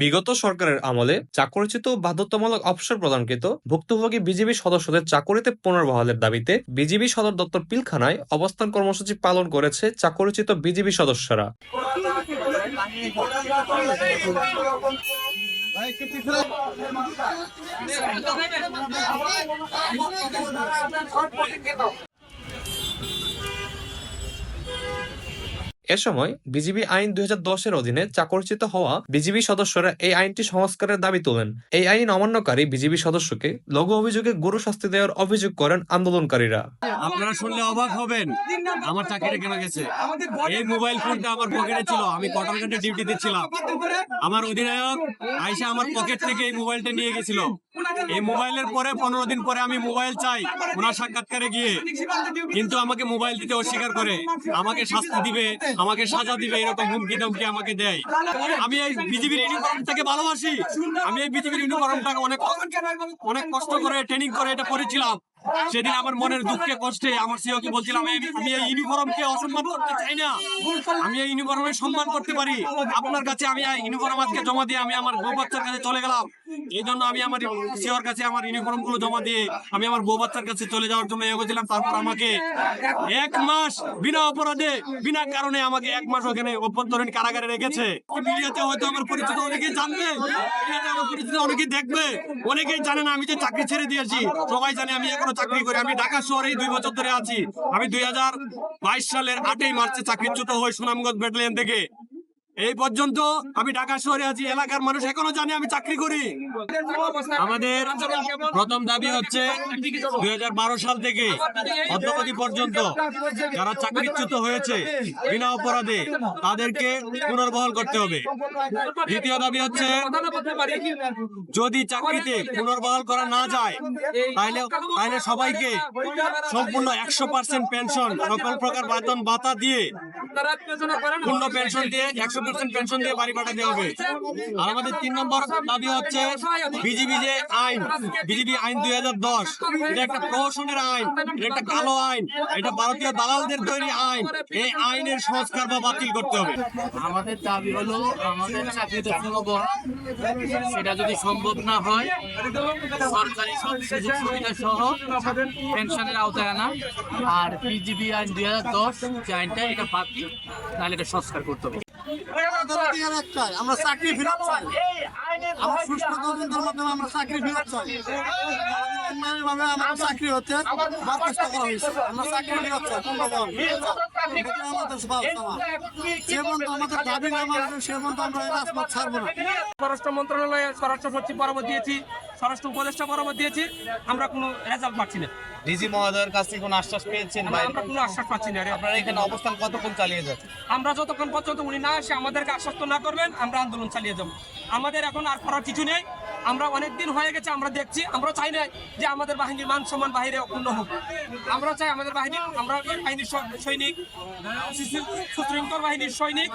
বিগত সরকারের আমলে চাকরিচ্যুত বাধ্যতামূলক অবসর প্রদানকৃত ভুক্তভোগী বিজিবি সদস্যদের চাকরিতে পুনর্বহালের দাবিতে বিজিবি সদর দপ্তর পিলখানায় অবস্থান কর্মসূচি পালন করেছে চাকরিচ্যুত বিজিবি সদস্যরা। এ সময় বিজিবি আইন দুই এর অধীনে চাকরিচ্যুত হওয়া বিজিবি সদস্যরা এই আইনটি সংস্কারের দাবি তোলেন। এই আইন অমান্যকারী বিজিবি সদস্যকে লঘু অভিযোগে গুরু শাস্তি দেওয়ার অভিযোগ করেন আন্দোলনকারীরা। আপনারা শুনলে অবাক হবেন। আমার চাকরিটা কেন গেছে? এই মোবাইল ফোনটা আমার পকেটে ছিল। আমি কটনঘাটে ডিউটিতে ছিলাম আমার অধিনায়ক আইসা আমার পকেট থেকে এই মোবাইলটা নিয়ে গেছিল। এই মোবাইলের পরে পনেরো দিন পরে আমি মোবাইল চাই ওনার সাক্ষাৎকারে গিয়ে। কিন্তু আমাকে মোবাইল দিতে অস্বীকার করে। আমাকে শাস্তি দিবে, আমাকে সাজা দিবে, এরকম হুমকি ধমকি আমাকে দেয়। আমি এই বিজেপির ইউনিফর্মটাকে ভালোবাসি। আমি এই বিজেপির ইউনিফর্মটাকে অনেক অনেক কষ্ট করে ট্রেনিং করে এটা করেছিলাম। সেদিন আমার মনের দুঃখে, কষ্টে আমার সিওকে বলছিলাম আমি এই ইউনিফর্মকে অসম্মান করতে চাই না। আমি এই ইউনিফর্মের সম্মান করতে পারি। আপনার কাছে আমি ইউনিফর্ম আজকে জমা দিয়ে আমি আমার বউ বাচ্চার কাছে চলে গেলাম। এই জন্য আমি আমার সিওর কাছে আমার ইউনিফর্মগুলো জমা দিয়ে আমি আমার বউ বাচ্চার কাছে চলে যাওয়ার জন্য এগোছিলাম তারপর আমাকে এক মাস বিনা অপরাধে, বিনা কারণে আমাকে এক মাস ওখানে অভ্যন্তরীণ কারাগারে রেখেছে। মিডিয়াতে হয়তো আমার পরিচিত অনেকেই জানবে আমার পরিচিত অনেকেই দেখবে। অনেকেই জানে না আমি যে চাকরি ছেড়ে দিয়েছি। সবাই জানে আমি এখনও চাকরি করি। আমি ঢাকা শহরেই দুই বছর ধরে আছি। আমি দুই হাজার বাইশ সালের আটই মার্চে চাকরিচ্যুত হই সুনামগঞ্জ ব্যাটালিয়ন থেকে। এই পর্যন্ত আমি ঢাকা শহরে আছি, এলাকার মানুষ এখনও জানে আমি চাকরি করি। আমাদের প্রথম দাবি হচ্ছে দুই হাজার বারো সাল থেকে অদ্যপতি পর্যন্ত যারা চাকরিচ্যুত হয়েছে বিনা অপরাধে তাদেরকে পুনর্বহাল করতে হবে। দ্বিতীয় দাবি হচ্ছে, যদি চাকরিতে পুনর্বহাল করা না যায় তাহলে তাহলে সবাইকে সম্পূর্ণ একশো পার্সেন্ট পেনশন, সকল প্রকার বেতন ভাতা দিয়ে পূর্ণ পেনশন দিয়ে একশো পার্সেন্ট পেনশন দিয়ে বাড়ি পাঠাতে হবে। আর আমাদের তিন নম্বর দাবি হচ্ছে বিজিবি যে আইন, বিজিবি আইন দুই হাজার দশ। এটা একটা প্রহসনের আইন, এটা একটা কালো আইন, এটা ভারতীয় দালালদের তৈরি আইন। এই আইনের সংস্কার বা বাতিল করতে হবে। আমাদের দাবি হলো, আমাদের চাকরিতে পুনর্বহাল সেটা যদি সম্ভব না হয়, সরকারি সব সুযোগ সুবিধা সহ পেনশনের আওতায় আনা। আর পিজিবি আইন দুই হাজার দশ, যে আইনটা, এটা বাকি নাহলে এটা সংস্কার করতে হবে। আমরা চাকরি ফেরত আমরা তদন্তের মাধ্যমে আমরা চাকরি ফেরত চাই। অন্যায়ভাবে আমাদের চাকরি করা হয়েছে। আমরা চাকরি ফেরত চাই স্বরাষ্ট্র মন্ত্রণালয়ে স্বরাষ্ট্র সচিব বরাবর দিয়েছি স্বরাষ্ট্র উপদেষ্টা বরাবর দিয়েছি আমরা কোনো রেজাল্ট পাচ্ছি না। ডিজি মহোদয়ের কাছ থেকে কোনো আশ্বাস পেয়েছেন আমরা কোনো আশ্বাস পাচ্ছি না। আপনারা এখানে অবস্থান কতক্ষণ চালিয়ে যাচ্ছেন? আমরা যতক্ষণ পর্যন্ত উনি না এসে আমাদেরকে আশ্বস্ত না করবেন আমরা আন্দোলন চালিয়ে যাব। আমাদের এখন আর করার কিছু নেই। আমরা অনেক দিন হয়ে গেছে, আমরা দেখছি। আমরা চাই না যে আমাদের বাহিনীর মান সম্মান বাহিরে অক্ষুণ্ণ হোক। আমরা চাই আমাদের বাহিনী, আমরা বাহিনীর সৈনিক সুশৃ- সুশৃঙ্খল বাহিনীর সৈনিক।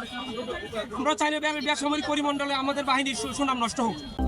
আমরা চাই না বেসামরিক পরিমণ্ডলে আমাদের বাহিনীর সুনাম নষ্ট হোক।